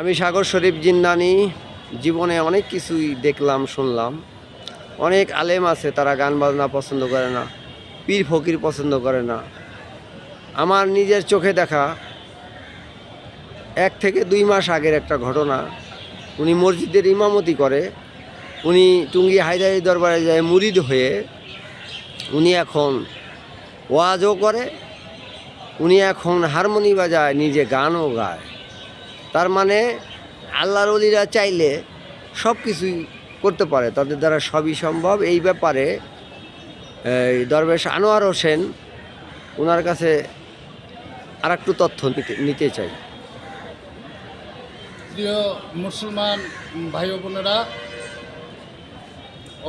আমি সাগর শরীফ জিন্নানি, জীবনে অনেক কিছুই দেখলাম, শুনলাম। অনেক আলেম আছে, তারা গান বাজনা পছন্দ করে না, পীর ফকির পছন্দ করে না। আমার নিজের চোখে দেখা, এক থেকে দুই মাস আগের একটা ঘটনা। উনি মসজিদের ইমামতি করে, উনি টুঙ্গি হায়দারি দরবারে যায় মুরিদ হয়ে, উনি এখন ওয়াজও করে, উনি এখন হারমোনি বাজায়, নিজে গানও গায়। তার মানে আল্লাহর অলিরা চাইলে সব কিছুই করতে পারে। তাদের দ্বারা সবই সম্ভব। এই ব্যাপারে দরবেশ আনোয়ার হোসেন ওনার কাছে আর একটু তথ্য নিতে চাই। প্রিয় মুসলমান ভাই বোনেরা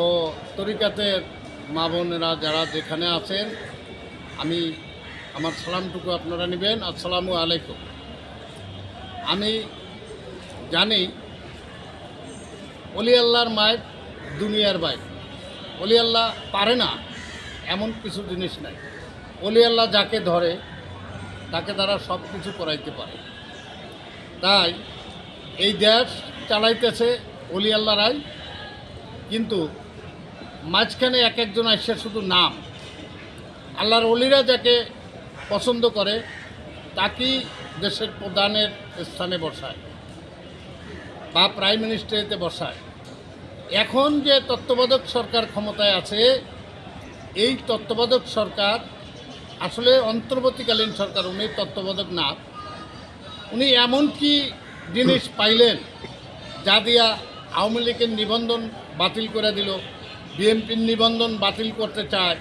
ও তরিকাতের মা বোনেরা যারা যেখানে আছেন, আমি আমার সালামটুকু আপনারা নেবেন। আসসালামু আলাইকুম। আমি জানি অলি আল্লাহর মায়ের দুনিয়ার বাইর। অলি আল্লাহ পারে না, এমন কিছু জিনিস নাই। অলি আল্লাহ যাকে ধরে, তাকে তারা সব কিছু করাইতে পারে। তাই এই দেশ চালাইতেছে অলি আল্লাহ আল্লাহরাই কিন্তু মাঝখানে এক একজন আসছে শুধু নাম। আল্লাহর অলিরা যাকে পছন্দ করে তাকেই দেশের প্রধানের স্থানে বসায় বা প্রাইম মিনিস্টারিতে বসায়। এখন যে তত্ত্বাবধায়ক সরকার ক্ষমতায় আছে, এই তত্ত্বাবধায়ক সরকার আসলে অন্তর্বর্তীকালীন সরকার, উনি তত্ত্বাবধায়ক না। উনি এমন কি জিনিস পাইলেন যা দিয়া আওয়ামী লীগের নিবন্ধন বাতিল করে দিল, বিএনপির নিবন্ধন বাতিল করতে চায়,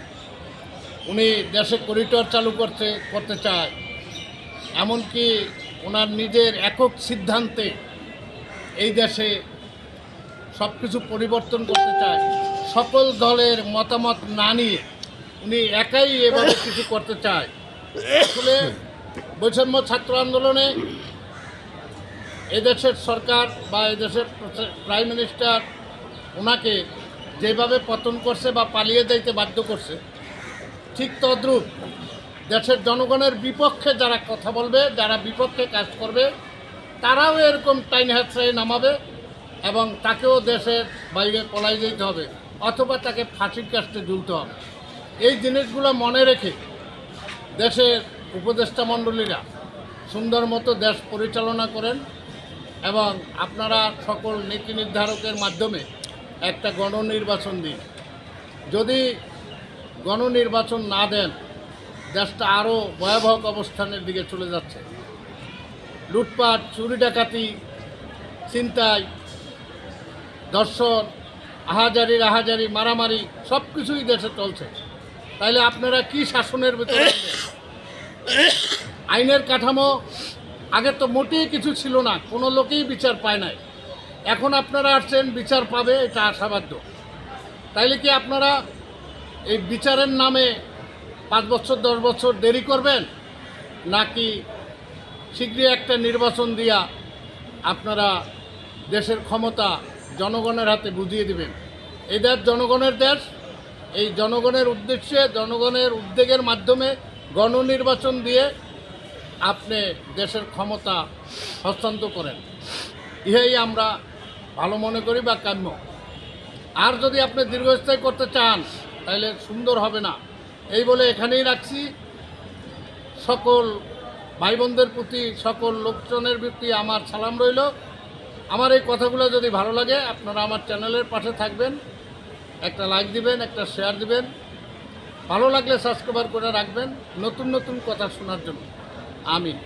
উনি দেশে করিডোর চালু করতে করতে চায়। এমনকি ওনার নিজের একক সিদ্ধান্তে এই দেশে সব কিছু পরিবর্তন করতে চায়। সকল দলের মতামত না নিয়ে উনি একাই এভাবে কিছু করতে চায়। আসলে বৈষম্য ছাত্র আন্দোলনে এদেশের সরকার বা এদেশের প্রাইম মিনিস্টার ওনাকে যেভাবে পতন করছে বা পালিয়ে যাইতে বাধ্য করছে, ঠিক তদ্রূপ দেশের জনগণের বিপক্ষে যারা কথা বলবে, যারা বিপক্ষে কাজ করবে, তারাও এরকম টাইন হ্যাচড়াই নামাবে এবং তাকেও দেশের বাইরে পলাই যেতে হবে অথবা তাকে ফাঁসির কাছতে ঝুলতে হবে। এই জিনিসগুলো মনে রেখে দেশের উপদেষ্টা মণ্ডলীরা সুন্দর মতো দেশ পরিচালনা করেন এবং আপনারা সকল নীতি নির্ধারকের মাধ্যমে একটা গণনির্বাচন দিন। যদি গণনির্বাচন না দেন দেশটা আরও ভয়াবহ অবস্থানের দিকে চলে যাচ্ছে। লুটপাট, চুরি ডাকাতি চিন্তায় দর্শন আহাজারি, রাহাজারি, মারামারি সব কিছুই দেশে চলছে। তাইলে আপনারা কি শাসনের ভিতরে আইনের কাঠামো আগে তো মোটেই কিছু ছিল না, কোনো লোকেই বিচার পায় নাই। এখন আপনারা আসছেন, বিচার পাবে, এটা আশাবাদ্য। তাইলে কি আপনারা এই বিচারের নামে পাঁচ বছর, দশ বছর দেরি করবেন? নাকি শীঘ্রই একটা নির্বাচন দিয়া আপনারা দেশের ক্ষমতা জনগণের হাতে বুঝিয়ে দিবেন? এই দেশ জনগণের দেশ। এই জনগণের উদ্দেশ্যে, জনগণের উদ্যোগের মাধ্যমে গণনির্বাচন দিয়ে আপনি দেশের ক্ষমতা হস্তান্তর করেন। ইহাই আমরা ভালো মনে করি বা কাম্য। আর যদি আপনি দীর্ঘস্থায়ী করতে চান, তাহলে সুন্দর হবে না। এই বলে এখানেই রাখছি। সকল ভাই বোনদের প্রতি, সকল লোকজনের প্রতি আমার সালাম রইল। আমার এই কথাগুলো যদি ভালো লাগে, আপনারা আমার চ্যানেলের পাশে থাকবেন, একটা লাইক দিবেন, একটা শেয়ার দিবেন। ভালো লাগলে সাবস্ক্রাইবার করে রাখবেন, নতুন নতুন কথা শোনার জন্য। আমিন।